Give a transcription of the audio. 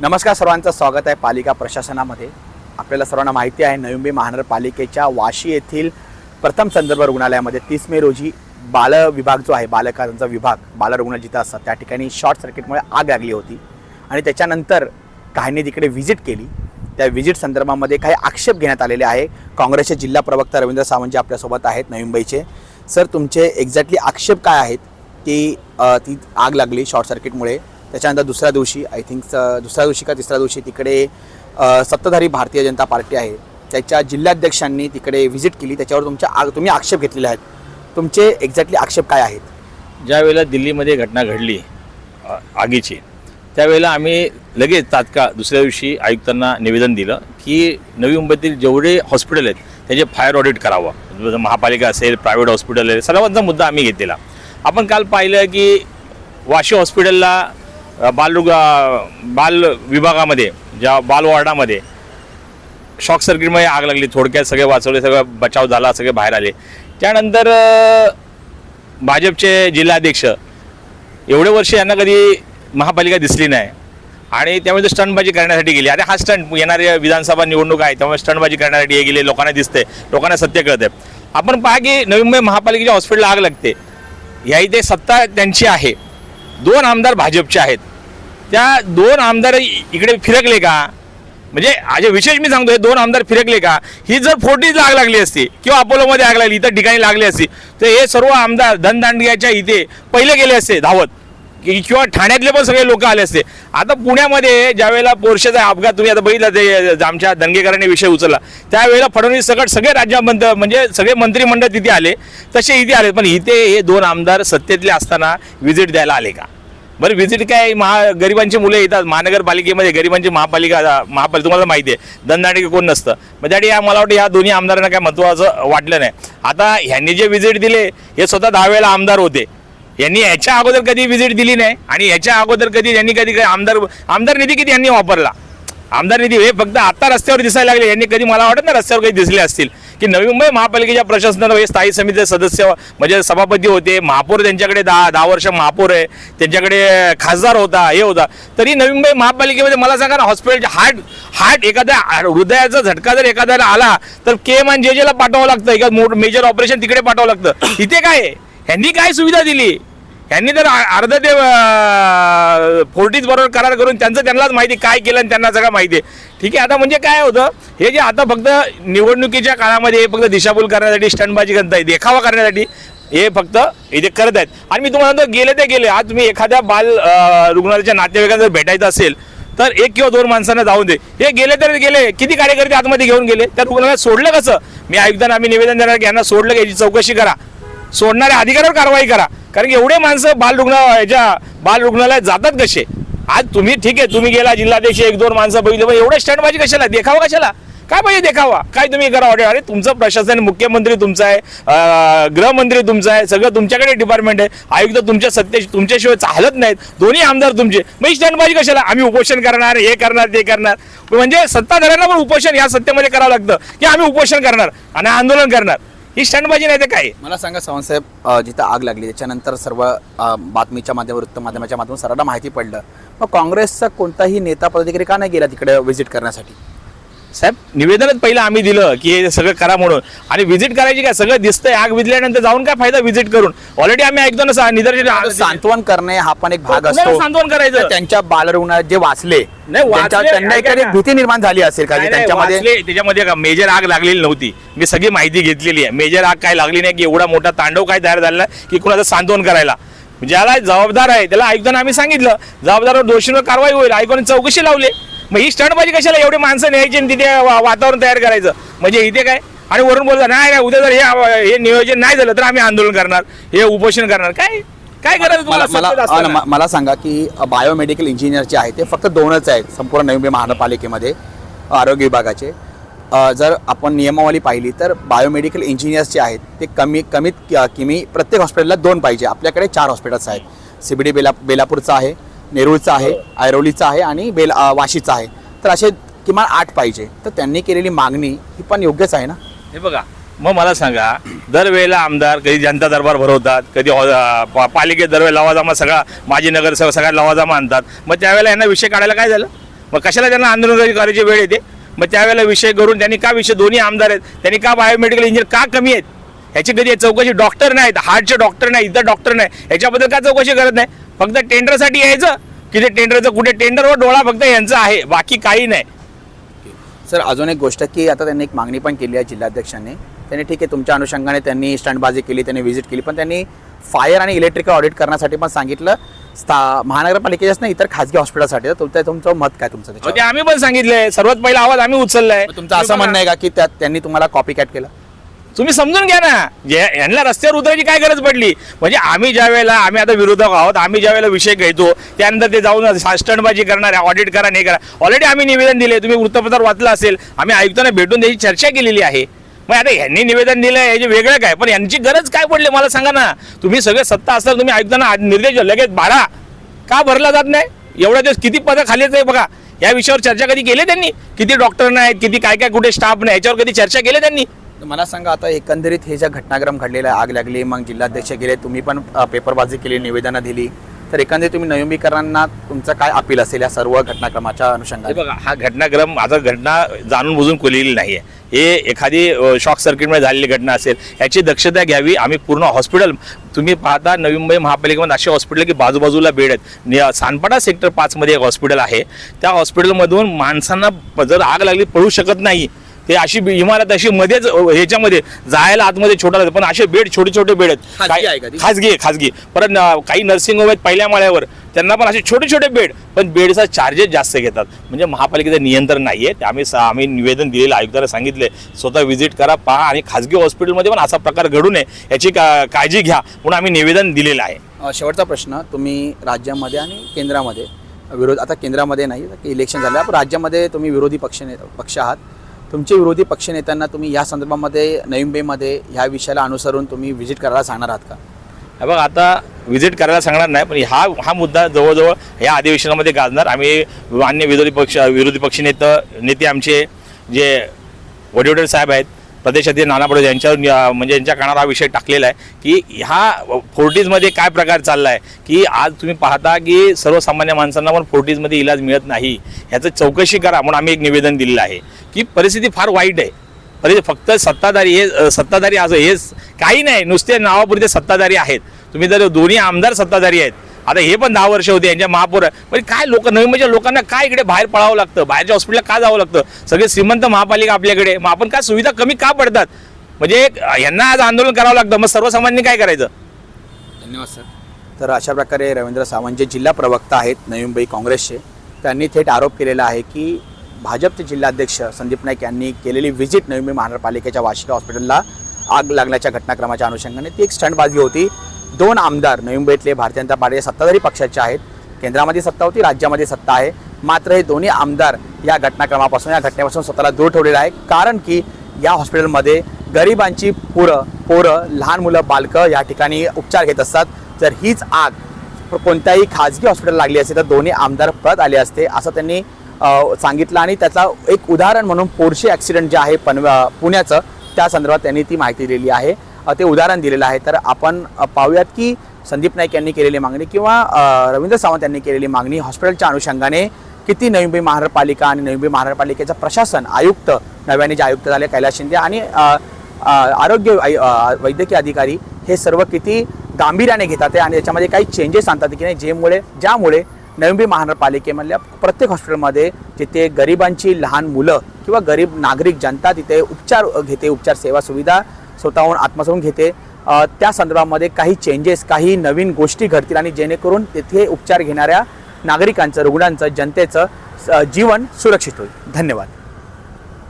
नमस्कार सर्वांचं स्वागत आहे पालिका प्रशासनामध्ये. आपल्याला सर्वांना माहिती आहे नवी मुंबई महानगरपालिकेच्या वाशी येथील प्रथम संदर्भ रुग्णालयामध्ये तीस मे रोजी बाल विभाग जो आहे बालकांचा विभाग बालरुग्ण जिथं असतात त्या ठिकाणी शॉर्ट सर्किटमुळे आग लागली होती. आणि त्याच्यानंतर काहींनी तिकडे व्हिजिट केली. त्या व्हिजिट संदर्भामध्ये काही आक्षेप घेण्यात आलेले आहे. काँग्रेसचे जिल्हा प्रवक्ता रवींद्र सावंत जे आपल्यासोबत आहेत नवी मुंबईचे सर तुमचे एक्झॅक्टली आक्षेप काय आहेत की ती आग लागली शॉर्ट सर्किटमुळे? त्याच्यानंतर दुसऱ्या दिवशी आय थिंक दुसऱ्या दिवशी का तिसऱ्या दिवशी तिकडे सत्ताधारी भारतीय जनता पार्टी आहे. त्याच्या जिल्हाध्यक्षांनी तिकडे व्हिजिट केली. त्याच्यावर तुमच्या आग तुम्ही आक्षेप घेतलेले आहेत. तुमचे एक्झॅक्टली आक्षेप काय आहेत? ज्या वेळेला दिल्लीमध्ये घटना घडली आगीची त्यावेळेला आम्ही लगेच तात्काळ दुसऱ्या दिवशी आयुक्तांना निवेदन दिलं की नवी मुंबईतील जेवढे हॉस्पिटल आहेत त्याचे फायर ऑडिट करावं. महापालिका असेल प्रायव्हेट हॉस्पिटल आहे सर्वांचा मुद्दा आम्ही घेतलेला. आपण काल पाहिलं की वाशी हॉस्पिटलला बालरुग बाल विभागामध्ये ज्या बालवॉर्डामध्ये शॉक सर्किटमध्ये आग लागली थोडक्यात सगळे वाचवले सगळं बचाव झाला सगळे बाहेर आले. त्यानंतर भाजपचे जिल्हाध्यक्ष एवढे वर्ष यांना कधी महापालिका दिसली नाही. आणि त्यामुळे ते स्टंटबाजी करण्यासाठी गेली. आणि हा स्टंट येणाऱ्या विधानसभा निवडणूक आहे त्यामुळे स्टंटबाजी करण्यासाठी हे गेले लोकांना दिसते लोकांना सत्य कळतंय. आपण पहा की नवी मुंबई महापालिकेच्या हॉस्पिटलला आग लागते. ह्या इथे सत्ता त्यांची आहे. दोन आमदार भाजपचे आहेत. त्या दोन आमदार इकडे फिरकले का? म्हणजे आज विशेष मी सांगतो हे दोन आमदार फिरकले का? ही जर फोर्टीजला आग लागली असती किंवा अपोलोमध्ये आग लागली इतर ठिकाणी लागली असती तर हे सर्व आमदार धनदांडग्याच्या इथे पहिले गेले असते धावत. किंवा ठाण्यातले पण सगळे लोक आले असते. आता पुण्यामध्ये ज्यावेळेला पोर्शेचा अपघात तुम्ही आता बघितला ते आमच्या दंगेकरांनी विषय उचलला. त्यावेळेला फडणवीस सकट सगळे राज्यामंत म्हणजे सगळे मंत्रिमंडळ तिथे आले तसे इथे आले. पण इथे हे दोन आमदार सत्तेतले असताना व्हिजिट द्यायला आले का? बरं व्हिजिट काय महा गरिबांची मुलं येतात महानगरपालिकेमध्ये गरिबांची महापालिका महापालिका तुम्हाला माहिती आहे दंदाडे कोण नसतं. मग त्यासाठी मला वाटतं या दोन्ही आमदारांना काय महत्त्वाचं वाटलं नाही. आता ह्यांनी जे व्हिजिट दिले हे स्वतः दहा वेळेला आमदार होते. यांनी याच्या अगोदर कधी व्हिजिट दिली नाही आणि याच्या अगोदर कधी यांनी कधी काही आमदार आमदार निधी किती यांनी वापरला? आमदार निधी हे फक्त आता रस्त्यावर दिसायला लागले. यांनी कधी मला वाटत ना रस्त्यावर काही दिसले असतील. की नवी मुंबई महापालिकेच्या प्रशासनाला हे म्हणजे स्थायी समितीचे सदस्य म्हणजे सभापती होते महापौर त्यांच्याकडे दहा दहा वर्ष महापौर आहे त्यांच्याकडे खासदार होता हे होता. तरी नवी मुंबई महापालिकेमध्ये मला सांगा ना हॉस्पिटलचे हार्ट हार्ट एखाद्या हृदयाचा झटका जर एखाद्याला आला तर के एम आणि जे जेला पाठवावं लागतं एका मेजर ऑपरेशन तिकडे पाठवावं लागतं. इथे काय ह्यांनी काय सुविधा दिली? ह्यांनी तर अर्ध ते फोर्टीज बरोबर करार करून त्यांचं त्यांनाच माहिती काय केलं आणि त्यांना सगळं माहिती आहे. ठीक आहे आता म्हणजे काय होतं हे जे आता फक्त निवडणुकीच्या काळामध्ये हे फक्त दिशाभूल करण्यासाठी स्टंटबाजी करताय देखावा करण्यासाठी हे फक्त इथे करत आहेत आणि मी तुम्हाला सांगतो गेले ते गेले आज तुम्ही एखाद्या बाल रुग्णालयाच्या नातेवाईकांना जर भेटायचं असेल तर एक किंवा दोन माणसांना जाऊन दे. हे गेले तर गेले किती कार्यकर्ते आतमध्ये घेऊन गेले त्या रुग्णालयात सोडलं कसं? मी आयुक्तांना आम्ही निवेदन देणार की यांना सोडलं की याची चौकशी करा. सोडणाऱ्या अधिकाऱ्यावर कारवाई करा. कारण की एवढे माणसं बाल रुग्ण याच्या बाल रुग्णालयात जातात कसे? आज तुम्ही ठीक आहे तुम्ही गेला जिल्हाध्यक्ष एक दोन माणसं बघितले पण एवढं स्टंटबाजी कशाला? देखावा कशाला? काय पाहिजे देखावा? काय तुम्ही करा ऑर्डर अरे तुमचं प्रशासन मुख्यमंत्री तुमचं आहे गृहमंत्री तुमचं आहे सगळं तुमच्याकडे डिपार्टमेंट आहे. आयुक्त तुमच्या सत्तेशी तुमच्याशिवाय चालत नाहीत. दोन्ही आमदार तुमचे. मग स्टँडबाजी कशाला? आम्ही उपोषण करणार हे करणार ते करणार. म्हणजे सत्ताधाऱ्यांना पण उपोषण या सत्तेमध्ये करावं लागतं की आम्ही उपोषण करणार आणि आंदोलन करणार. ही स्टंटबाजी नाही तर काय? मला सांगा सावंतसाहेब अ, जिथं आग लागली त्याच्यानंतर सर्व अ, बातमीच्या माध्यम वृत्त माध्यमाच्या माध्यमातून सर्वांना माहिती पडलं. मग काँग्रेसचा कोणताही नेता पदाधिकारी का नाही गेला तिकडे व्हिजिट करण्यासाठी? साहेब निवेदनच पहिलं आम्ही दिलं की हे सगळं करा म्हणून. आणि व्हिजिट करायची काय? सगळं दिसतंय आग विजल्यानंतर जाऊन काय फायदा व्हिजिट करून? ऑलरेडी आम्ही ऐकतो ना सा- निदर्शन सांत्वन करणे हा पण एक भाग कुणाला असतो. सांत्वन करायचं? त्यांच्या बालरुग्णात जे वाचले नाही, वाचले, त्यांच्या- त्यांना ऐका एखादी ना. भीती निर्माण झाली असेल का? नाही, की नाही, त्यांच्यामध्ये वाचले, त्याच्यामध्ये का मेजर आग लागलेली नव्हती. मी सगळी माहिती घेतलेली आहे. मेजर आग काय लागली नाही की एवढा मोठा तांडव काय तयार आहे की कुणाचं सांत्वन करायला. ज्याला जबाबदार आहे त्याला आयुक्तांना आम्ही सांगितलं. जबाबदार दोषींवर कारवाई होईल. आयुक्तांनी चौकशी लावली. मग ही स्टंटबाजी कशाला एवढे माणसं न्यायची आणि तिथे वातावरण तयार करायचं? म्हणजे इथे काय? आणि वरून बोलतात नाही नाही उद्या जर हे हे नियोजन नाही झालं तर आम्ही आंदोलन करणार हे उपोषण करणार. काय काय करायचं मला सांगा की बायोमेडिकल इंजिनियर जे आहेत ते फक्त दोनच आहेत संपूर्ण नवी मुंबई महानगरपालिकेमध्ये आरोग्य विभागाचे. जर आपण नियमावली पाहिली तर बायोमेडिकल इंजिनियर्स जे आहेत ते कमी कमीत किमी प्रत्येक हॉस्पिटलला दोन पाहिजे. आपल्याकडे चार हॉस्पिटल्स आहेत. सी बी डी बेला बेलापूरचं आहे नेरूळचं आहे ऐरोलीचा आहे आणि बेल वाशीचा वाशीचं आहे. तर असे किमान आठ पाहिजे. तर त्यांनी केलेली मागणी ही पण योग्यच आहे ना? हे बघा मग मला सांगा दरवेळेला आमदार कधी जनता दरबार भरवतात कधी पा- पालिकेत दरवेळेला लवाजामा सगळा माजी नगरसेवक सगळ्या लवाजामा आणतात. मग त्यावेळेला यांना विषय काढायला काय झालं? मग कशाला त्यांना आंदोलन करायची वेळ येते? मग त्यावेळेला विषय करून त्यांनी का विषय दोन्ही आमदार आहेत त्यांनी का बायोमेडिकल इंजिनियर का कमी आहेत? ह्याची कधी चौकशी डॉक्टर नाहीत हार्टचे डॉक्टर नाही इतर डॉक्टर नाही. ह्याच्याबद्दल का चौकशी करत नाही? फक्त टेंडरसाठी यायचं की ते टेंडरचं कुठे टेंडरवर डोळा फक्त यांचा आहे बाकी काही नाही. सर अजून एक गोष्ट की आता त्यांनी एक मागणी पण केली आहे जिल्हाध्यक्षांनी. त्यांनी ठीक आहे तुमच्या अनुषंगाने त्यांनी स्टंटबाजी केली त्यांनी व्हिजिट केली पण त्यांनी फायर आणि इलेक्ट्रिकल ऑडिट करण्यासाठी पण सांगितलं. स्था महानगरपालिकेच्याच नाही इतर खासगी हॉस्पिटलसाठी तर तुमचं तुमचं मत काय तुमचं? आम्ही पण सांगितलंय. सर्वात पहिला आवाज आम्ही उचललाय. तुमचं असं म्हणणं आहे का की त्यात त्यांनी तुम्हाला कॉपी कॅट केलं? तुम्ही समजून घ्या ना. जे यांना रस्त्यावर उतरायची काय गरज पडली? म्हणजे आम्ही ज्या वेळेला आम्ही आता विरोधक आहोत आम्ही ज्या वेळेला विषय घेतो त्यानंतर ते जाऊन स्टंटबाजी करणार ऑडिट करा नाही करा. ऑलरेडी आम्ही निवेदन दिले तुम्ही वृत्तपत्र वाचलं असेल आम्ही आयुक्तांना भेटून त्याची चर्चा केलेली आहे. मग आता यांनी निवेदन दिलं याचे वेगळं काय? पण यांची गरज काय पडली? मला सांगा ना. तुम्ही सगळे सत्ता असताना तुम्ही आयुक्तांना निर्देश लगेच भाडा का भरला जात नाही? एवढ्या दिवस किती पदं खालीच आहे बघा. या विषयावर चर्चा कधी केली त्यांनी? किती डॉक्टर नाहीत किती काय काय कुठे स्टाफ नाही याच्यावर कधी चर्चा केली त्यांनी? मला सांगा आता एकंदरीत हे ज्या घटनाक्रम घडलेला आग लागली मग जिल्हाध्यक्ष गेले तुम्ही पण पेपरबाजी केली निवेदनं दिली तर एकंदरीत तुम्ही नवंबीकरांना तुमचं काय अपील असेल या सर्व घटनाक्रमाच्या अनुषंगाने? बघा हा घटनाक्रम माझा घटना जाणून बुजून केलेली नाही आहे हे एखादी शॉक सर्किटमध्ये झालेली घटना असेल याची दक्षता घ्यावी आम्ही पूर्ण हॉस्पिटल तुम्ही पाहता नवी मुंबई महापालिकेमध्ये असे हॉस्पिटल की बाजूबाजूला बेड आहेत. सानपाडा सेक्टर पाचमध्ये एक हॉस्पिटल आहे. त्या हॉस्पिटलमधून माणसांना जर आग लागली पळू शकत नाही. ते अशी इमारत अशी मध्येच ह्याच्यामध्ये जायला आतमध्ये छोटा पण असे बेड छोटे छोटे बेड आहेत. खाजगी आहे? खाजगी परत काही नर्सिंग होम आहेत पहिल्या माळ्यावर. त्यांना पण असे छोटे छोटे बेड. पण बेडचा चार्जेस जास्त घेतात. म्हणजे महापालिकेचं नियंत्रण नाही आहे. आम्ही आम्ही निवेदन दिलेलं आयुक्ताला सांगितले स्वतः व्हिजिट करा पहा. आणि खाजगी हॉस्पिटलमध्ये पण असा प्रकार घडू नये याची का काळजी घ्या. म्हणून आम्ही निवेदन दिलेलं आहे. शेवटचा प्रश्न. तुम्ही राज्यामध्ये आणि केंद्रामध्ये विरोध आता केंद्रामध्ये नाही इलेक्शन झालं पण राज्यामध्ये तुम्ही विरोधी पक्ष पक्ष आहात. तुमचे विरोधी पक्षनेत्यांना तुम्ही या संदर्भामध्ये नवी ह्या विषयाला अनुसरून तुम्ही व्हिजिट करायला सांगणार आहात का? हे बघा आता व्हिजिट करायला सांगणार नाही पण हा हा मुद्दा जवळजवळ या अधिवेशनामध्ये गाजणार. आम्ही मान्य विरोधी पक्ष विरोधी पक्षनेते नेते आमचे जे वडेवडे साहेब आहेत प्रदेशातील नाना पटोले यांच्यावर म्हणजे यांच्या कानावर हा विषय टाकलेला आहे की ह्या फोर्टीजमध्ये काय प्रकार चालला आहे की आज तुम्ही पाहता की सर्वसामान्य माणसांना पण फोर्टीजमध्ये इलाज मिळत नाही. ह्याचं चौकशी करा म्हणून आम्ही एक निवेदन दिलेलं आहे. की परिस्थिती फार वाईट आहे. परि फक्त सत्ताधारी हे सत्ताधारी असं हे काही नाही. नुसते नावापुरते सत्ताधारी आहेत. तुम्ही जर दोन्ही आमदार सत्ताधारी आहेत आता हे पण दहा वर्ष होते यांच्या महापौर म्हणजे काय लोक नवीन म्हणजे लोकांना काय इकडे बाहेर पळावं लागतं? बाहेरच्या हॉस्पिटलला का जावं लागतं? सगळे श्रीमंत महापालिका आपल्याकडे. मग आपण काय सुविधा कमी का पडतात? म्हणजे यांना आज आंदोलन करावं लागतं. मग सर्वसामान्य काय करायचं? धन्यवाद सर. तर अशा प्रकारे रवींद्र सावंत जे जिल्हा प्रवक्ता आहेत नवी मुंबई काँग्रेसचे. त्यांनी थेट आरोप केलेला आहे की भाजपचे जिल्हाध्यक्ष संदीप नाईक यांनी केलेली व्हिजिट नवी मुंबई महानगरपालिकेच्या वार्षिक हॉस्पिटलला आग लागल्याच्या घटनाक्रमाच्या अनुषंगाने ती एक स्टंटबाजी होती. दोन आमदार नवी मुंबईतले भारतीय जनता पार्टी सत्ताधारी पक्षाचे आहेत. केंद्रामध्ये सत्ता होती राज्यामध्ये सत्ता आहे. मात्र हे दोन्ही आमदार या घटनाक्रमापासून या घटनेपासून स्वतःला दूर ठेवलेलं आहे कारण की या हॉस्पिटलमध्ये गरिबांची पुरं पोरं लहान मुलं बालकं या ठिकाणी उपचार घेत असतात. जर हीच आग कोणत्याही खाजगी हॉस्पिटल लागली असते तर दोन्ही आमदार परत आले असते असं त्यांनी सांगितलं. आणि त्याचा एक उदाहरण म्हणून पोर्शे ॲक्सिडेंट जे आहे पनव पुण्याचं त्या संदर्भात त्यांनी ती माहिती दिलेली आहे. ते उदाहरण दिलेलं आहे. तर आपण पाहूयात की संदीप नाईक यांनी केलेली मागणी किंवा रवींद्र सावंत यांनी केलेली मागणी हॉस्पिटलच्या अनुषंगाने किती नवी मुंबई महानगरपालिका आणि नवी मुंबई महानगरपालिकेचं प्रशासन आयुक्त नव्याने जे आयुक्त झाले कैलास शिंदे आणि आरोग्य वैद्यकीय अधिकारी हे सर्व किती गांभीर्याने घेतात आणि याच्यामध्ये काही चेंजेस आणतात की नाही जेमुळे ज्यामुळे नवी मुंबई महानगरपालिकेमधल्या प्रत्येक हॉस्पिटलमध्ये जिथे गरिबांची लहान मुलं किंवा गरीब नागरिक जनता तिथे उपचार घेते उपचार सेवा सुविधा स्वतःहून आत्मसावून घेते. त्या संदर्भामध्ये काही चेंजेस काही नवीन गोष्टी घडतील आणि जेणेकरून तिथे उपचार घेणाऱ्या नागरिकांचं रुग्णांचं जनतेचं स- जीवन सुरक्षित होईल. धन्यवाद.